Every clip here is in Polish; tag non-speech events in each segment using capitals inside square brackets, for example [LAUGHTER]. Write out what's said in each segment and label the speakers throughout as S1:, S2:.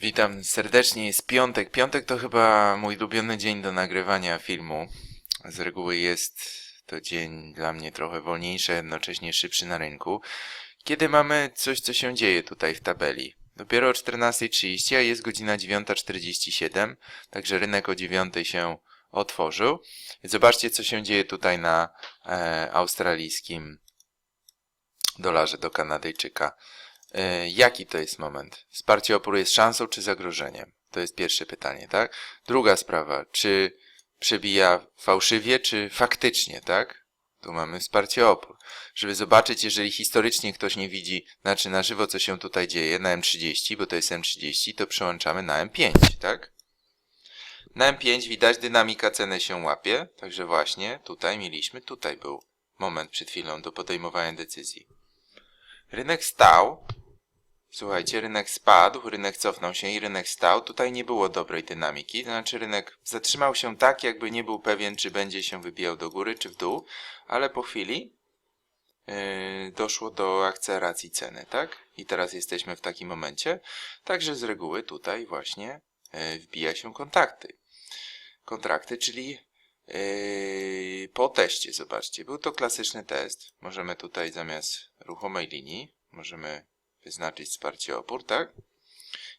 S1: Witam serdecznie, jest piątek. Piątek to chyba mój ulubiony dzień do nagrywania filmu. Z reguły jest to dzień dla mnie trochę wolniejszy, jednocześnie szybszy na rynku. Kiedy mamy coś, co się dzieje tutaj w tabeli. Dopiero o 14.30, a jest godzina 9.47, także rynek o 9.00 się otworzył. Zobaczcie, co się dzieje tutaj na e, australijskim dolarze do Kanadyjczyka. E, jaki to jest moment? Wsparcie oporu jest szansą czy zagrożeniem? To jest pierwsze pytanie, tak? Druga sprawa, czy przebija fałszywie, czy faktycznie, tak? Tu mamy wsparcie opór. Żeby zobaczyć, jeżeli historycznie ktoś nie widzi, znaczy na żywo, co się tutaj dzieje, na M30, bo to jest M30, to przełączamy na M5, tak? Na M5 widać, dynamika ceny się łapie, także właśnie tutaj mieliśmy, tutaj był moment przed chwilą do podejmowania decyzji. Rynek stał, Słuchajcie, rynek spadł, rynek cofnął się i rynek stał. Tutaj nie było dobrej dynamiki, to znaczy rynek zatrzymał się tak, jakby nie był pewien, czy będzie się wybijał do góry, czy w dół, ale po chwili yy, doszło do akceleracji ceny, tak? I teraz jesteśmy w takim momencie, także z reguły tutaj właśnie yy, wbija się kontakty. Kontrakty, czyli yy, po teście, zobaczcie, był to klasyczny test. Możemy tutaj zamiast ruchomej linii, możemy wyznaczyć wsparcie opór, tak?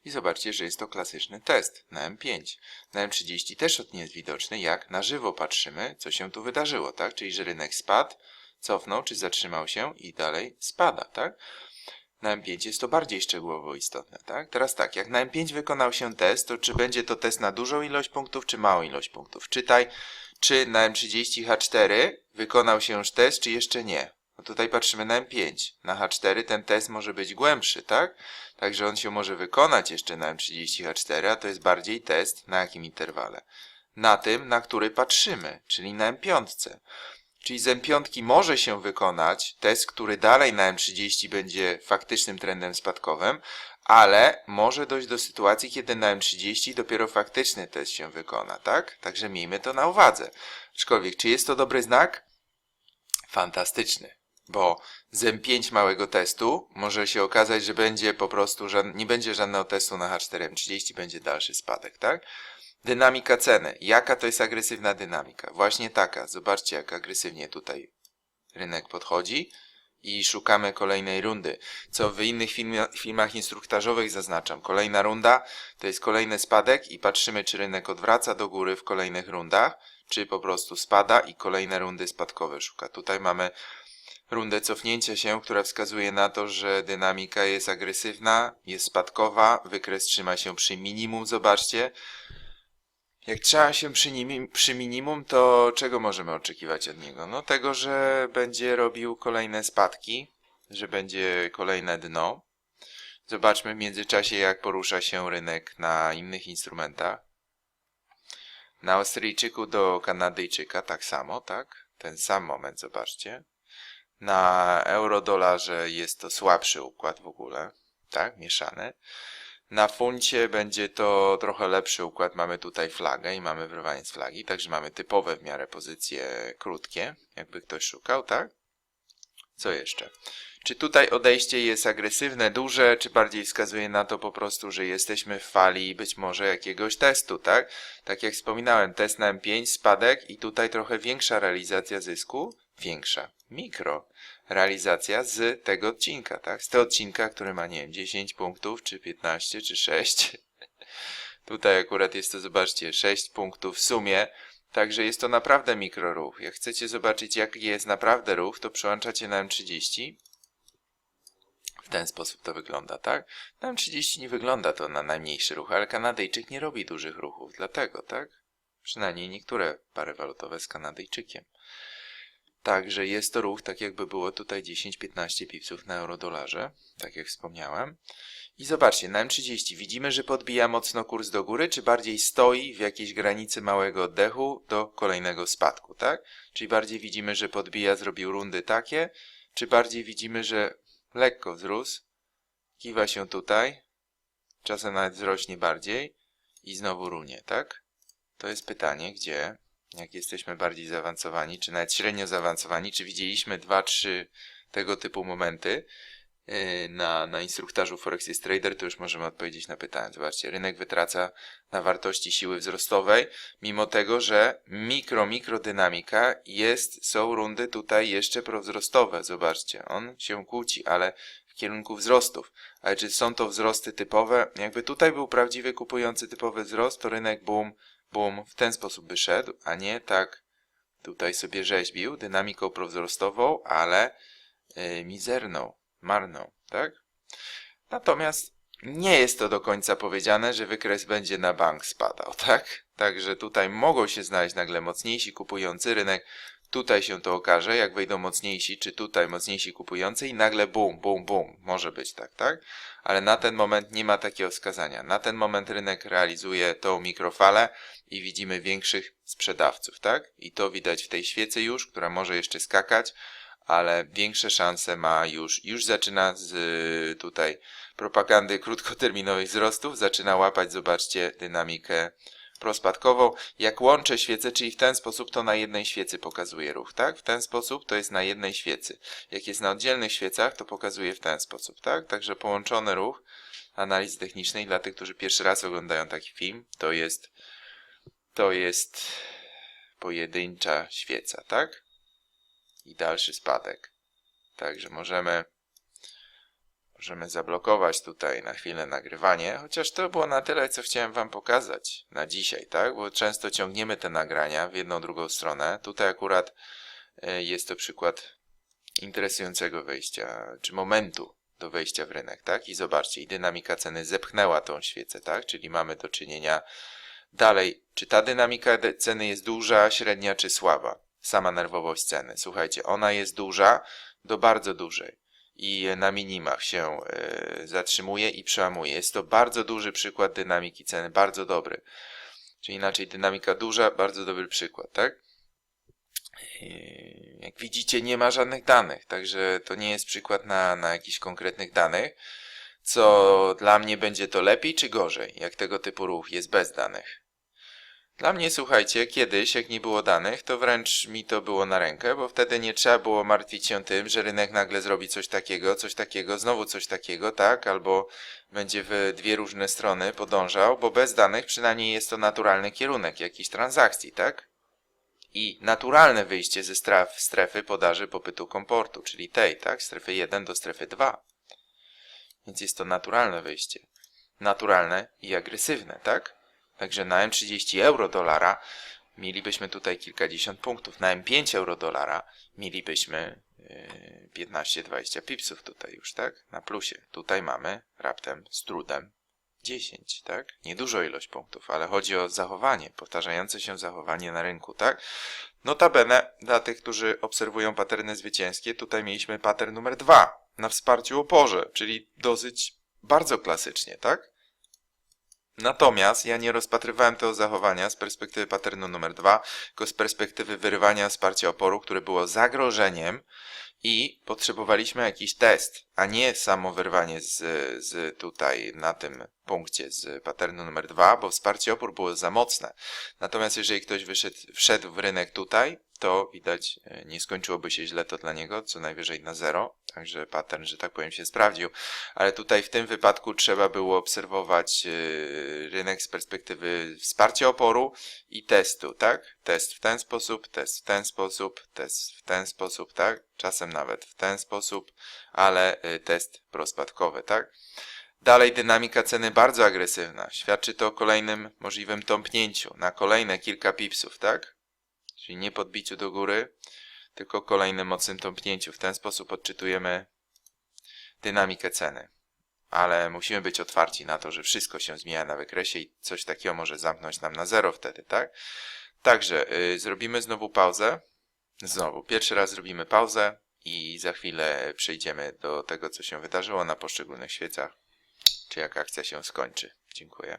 S1: I zobaczcie, że jest to klasyczny test na M5. Na M30 też nie jest widoczny, jak na żywo patrzymy, co się tu wydarzyło, tak? Czyli, że rynek spadł, cofnął, czy zatrzymał się i dalej spada, tak? Na M5 jest to bardziej szczegółowo istotne, tak? Teraz tak, jak na M5 wykonał się test, to czy będzie to test na dużą ilość punktów, czy małą ilość punktów? Czytaj, czy na M30 H4 wykonał się już test, czy jeszcze nie? No tutaj patrzymy na M5. Na H4 ten test może być głębszy, tak? Także on się może wykonać jeszcze na M30 H4, a to jest bardziej test na jakim interwale? Na tym, na który patrzymy, czyli na M5. Czyli z M5 może się wykonać test, który dalej na M30 będzie faktycznym trendem spadkowym, ale może dojść do sytuacji, kiedy na M30 dopiero faktyczny test się wykona, tak? Także miejmy to na uwadze. Aczkolwiek, czy jest to dobry znak? Fantastyczny bo z M5 małego testu może się okazać, że będzie po prostu, nie będzie żadnego testu na H4M30, będzie dalszy spadek, tak? Dynamika ceny. Jaka to jest agresywna dynamika? Właśnie taka. Zobaczcie, jak agresywnie tutaj rynek podchodzi i szukamy kolejnej rundy. Co w innych filmach instruktażowych zaznaczam. Kolejna runda to jest kolejny spadek i patrzymy, czy rynek odwraca do góry w kolejnych rundach, czy po prostu spada i kolejne rundy spadkowe szuka. Tutaj mamy rundę cofnięcia się, która wskazuje na to, że dynamika jest agresywna, jest spadkowa, wykres trzyma się przy minimum, zobaczcie. Jak trzyma się przy, nim, przy minimum, to czego możemy oczekiwać od niego? No tego, że będzie robił kolejne spadki, że będzie kolejne dno. Zobaczmy w międzyczasie, jak porusza się rynek na innych instrumentach. Na Australijczyku do Kanadyjczyka tak samo, tak? Ten sam moment, zobaczcie. Na euro-dolarze jest to słabszy układ w ogóle, tak, mieszany. Na funcie będzie to trochę lepszy układ. Mamy tutaj flagę i mamy wyrwanie z flagi, także mamy typowe w miarę pozycje krótkie, jakby ktoś szukał, tak? Co jeszcze? Czy tutaj odejście jest agresywne, duże, czy bardziej wskazuje na to po prostu, że jesteśmy w fali być może jakiegoś testu, tak? Tak jak wspominałem, test na M5, spadek i tutaj trochę większa realizacja zysku, większa, mikro realizacja z tego odcinka, tak? Z tego odcinka, który ma, nie wiem, 10 punktów, czy 15, czy 6. [LAUGHS] Tutaj akurat jest to, zobaczcie, 6 punktów w sumie. Także jest to naprawdę mikroruch. Jak chcecie zobaczyć, jaki jest naprawdę ruch, to przełączacie na M30. W ten sposób to wygląda, tak? Na M30 nie wygląda to na najmniejszy ruch, ale Kanadyjczyk nie robi dużych ruchów, dlatego, tak? Przynajmniej niektóre pary walutowe z Kanadyjczykiem. Także jest to ruch, tak jakby było tutaj 10-15 pipsów na euro-dolarze, tak jak wspomniałem. I zobaczcie, na M30 widzimy, że podbija mocno kurs do góry, czy bardziej stoi w jakiejś granicy małego oddechu do kolejnego spadku, tak? Czyli bardziej widzimy, że podbija, zrobił rundy takie, czy bardziej widzimy, że lekko wzrósł, kiwa się tutaj, czasem nawet wzrośnie bardziej i znowu runie, tak? To jest pytanie, gdzie jak jesteśmy bardziej zaawansowani, czy nawet średnio zaawansowani, czy widzieliśmy dwa, trzy tego typu momenty yy, na, na instruktażu Forex jest Trader, to już możemy odpowiedzieć na pytanie. Zobaczcie, rynek wytraca na wartości siły wzrostowej, mimo tego, że mikro, mikrodynamika jest, są rundy tutaj jeszcze prowzrostowe. Zobaczcie, on się kłóci, ale w kierunku wzrostów. Ale czy są to wzrosty typowe? Jakby tutaj był prawdziwy kupujący typowy wzrost, to rynek boom, boom w ten sposób by szedł, a nie tak tutaj sobie rzeźbił dynamiką prowzrostową, ale yy, mizerną, marną, tak? Natomiast nie jest to do końca powiedziane, że wykres będzie na bank spadał, [LAUGHS] tak? Także tutaj mogą się znaleźć nagle mocniejsi kupujący rynek. Tutaj się to okaże, jak wejdą mocniejsi, czy tutaj mocniejsi kupujący i nagle bum, bum, bum. Może być tak, tak? Ale na ten moment nie ma takiego wskazania. Na ten moment rynek realizuje tą mikrofalę i widzimy większych sprzedawców, tak? I to widać w tej świecy już, która może jeszcze skakać, ale większe szanse ma już, już zaczyna z tutaj propagandy krótkoterminowych wzrostów, zaczyna łapać, zobaczcie, dynamikę prospadkową. Jak łączę świece, czyli w ten sposób to na jednej świecy pokazuje ruch, tak? W ten sposób to jest na jednej świecy. Jak jest na oddzielnych świecach, to pokazuje w ten sposób, tak? Także połączony ruch analizy technicznej dla tych, którzy pierwszy raz oglądają taki film, to jest to jest pojedyncza świeca, tak? I dalszy spadek. Także możemy Możemy zablokować tutaj na chwilę nagrywanie, chociaż to było na tyle, co chciałem Wam pokazać na dzisiaj, tak? Bo często ciągniemy te nagrania w jedną, drugą stronę. Tutaj akurat e, jest to przykład interesującego wejścia, czy momentu do wejścia w rynek, tak? I zobaczcie, i dynamika ceny zepchnęła tą świecę, tak? Czyli mamy do czynienia dalej, czy ta dynamika ceny jest duża, średnia czy słaba? Sama nerwowość ceny. Słuchajcie, ona jest duża do bardzo dużej i na minimach się e, zatrzymuje i przełamuje. Jest to bardzo duży przykład dynamiki ceny, bardzo dobry. Czyli inaczej dynamika duża, bardzo dobry przykład, tak? I Jak widzicie, nie ma żadnych danych, także to nie jest przykład na, na jakichś konkretnych danych. Co dla mnie będzie to lepiej czy gorzej, jak tego typu ruch jest bez danych? Dla mnie, słuchajcie, kiedyś, jak nie było danych, to wręcz mi to było na rękę, bo wtedy nie trzeba było martwić się tym, że rynek nagle zrobi coś takiego, coś takiego, znowu coś takiego, tak? Albo będzie w dwie różne strony podążał, bo bez danych przynajmniej jest to naturalny kierunek jakiejś transakcji, tak? I naturalne wyjście ze stref, strefy podaży popytu komportu, czyli tej, tak? Strefy 1 do strefy 2. Więc jest to naturalne wyjście. Naturalne i agresywne, tak? Także na M30 euro dolara mielibyśmy tutaj kilkadziesiąt punktów. Na M5 euro dolara mielibyśmy yy, 15-20 pipsów tutaj już, tak? Na plusie. Tutaj mamy raptem z trudem 10, tak? Niedużo ilość punktów, ale chodzi o zachowanie, powtarzające się zachowanie na rynku, tak? Notabene, dla tych, którzy obserwują paterny zwycięskie, tutaj mieliśmy pattern numer 2 na wsparciu oporze, czyli dosyć bardzo klasycznie, tak? Natomiast ja nie rozpatrywałem tego zachowania z perspektywy patternu numer dwa, tylko z perspektywy wyrywania wsparcia oporu, które było zagrożeniem i potrzebowaliśmy jakiś test, a nie samo wyrwanie z, z tutaj na tym punkcie z patternu numer dwa, bo wsparcie opór było za mocne. Natomiast jeżeli ktoś wyszedł, wszedł w rynek tutaj, to widać e, nie skończyłoby się źle to dla niego, co najwyżej na zero, także pattern, że tak powiem, się sprawdził. Ale tutaj w tym wypadku trzeba było obserwować e, rynek z perspektywy wsparcia oporu i testu, tak? Test w ten sposób, test w ten sposób, test w ten sposób, tak? Czasem nawet w ten sposób, ale e, test prospadkowy, tak? Dalej dynamika ceny bardzo agresywna. Świadczy to o kolejnym możliwym tąpnięciu na kolejne kilka pipsów, tak? Czyli nie podbiciu do góry, tylko kolejnym mocnym tąpnięciu. W ten sposób odczytujemy dynamikę ceny. Ale musimy być otwarci na to, że wszystko się zmienia na wykresie i coś takiego może zamknąć nam na zero wtedy, tak? Także yy, zrobimy znowu pauzę. Znowu, pierwszy raz zrobimy pauzę i za chwilę przejdziemy do tego, co się wydarzyło na poszczególnych świecach, czy jak akcja się skończy. Dziękuję.